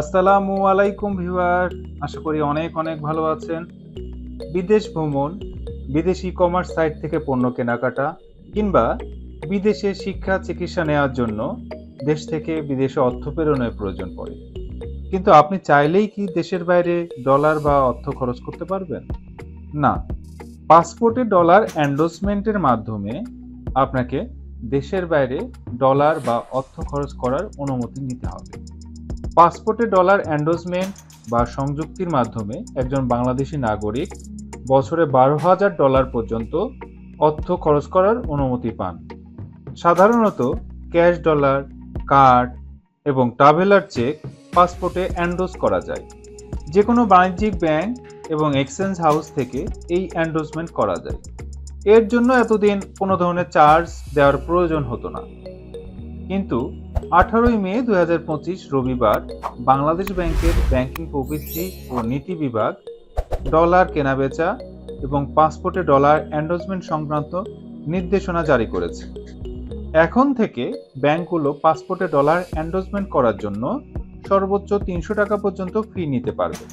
আসসালামু আলাইকুম ভিউয়ার, আশা করি অনেক অনেক ভালো আছেন। বিদেশ ভ্রমণ, বিদেশি কমার্স সাইট থেকে পণ্য কেনাকাটা, কিংবা বিদেশে শিক্ষা চিকিৎসা নেওয়ার জন্য দেশ থেকে বিদেশে অর্থ প্রেরণের প্রয়োজন পড়ে। কিন্তু আপনি চাইলেই কি দেশের বাইরে ডলার বা অর্থ খরচ করতে পারবেন? না। পাসপোর্টে ডলার অ্যান্ডোসমেন্টের মাধ্যমে আপনাকে দেশের বাইরে ডলার বা অর্থ খরচ করার অনুমতি নিতে হবে। পাসপোর্টে ডলার অ্যান্ডোজমেন্ট বা সংযুক্তির মাধ্যমে একজন বাংলাদেশি নাগরিক বছরে বারো হাজার ডলার পর্যন্ত অর্থ খরচ করার অনুমতি পান। সাধারণত ক্যাশ ডলার, কার্ড এবং ট্রাভেলার চেক পাসপোর্টে অ্যান্ডোজ করা যায়। যে কোনো বাণিজ্যিক ব্যাংক এবং এক্সচেঞ্জ হাউস থেকে এই অ্যান্ডোজমেন্ট করা যায়। এর জন্য এতদিন কোনো ধরনের চার্জ দেওয়ার প্রয়োজন হতো না। কিন্তু আঠারোই মে দু হাজার পঁচিশ রবিবার বাংলাদেশ ব্যাংকের ব্যাংকিং প্রবৃদ্ধি ও নীতি বিভাগ ডলার কেনাবেচা এবং পাসপোর্টে ডলার অ্যান্ডোজমেন্ট সংক্রান্ত নির্দেশনা জারি করেছে। এখন থেকে ব্যাংকগুলো পাসপোর্টে ডলার অ্যান্ডোজমেন্ট করার জন্য সর্বোচ্চ তিনশো টাকা পর্যন্ত ফি নিতে পারবে।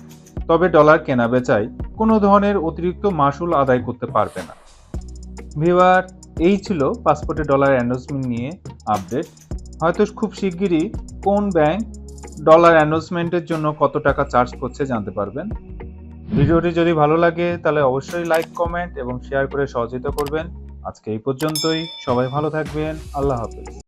তবে ডলার কেনাবেচায় কোনো ধরনের অতিরিক্ত মাসুল আদায় করতে পারবে না। ভিওয়ার এই ছিল পাসপোর্টে ডলার অ্যানাউন্সমেন্ট নিয়ে আপডেট হয়তো খুব শিগগিরই কোন ব্যাংক ডলার অ্যানাউন্সমেন্টের জন্য কত টাকা চার্জ করছে জানতে পারবেন। ভিডিওটি যদি ভালো লাগে তাহলে অবশ্যই লাইক কমেন্ট এবং শেয়ার করে সহযোগিতা করবেন। আজকে এই পর্যন্তই। সবাই ভালো থাকবেন। আল্লাহ হাফেজ।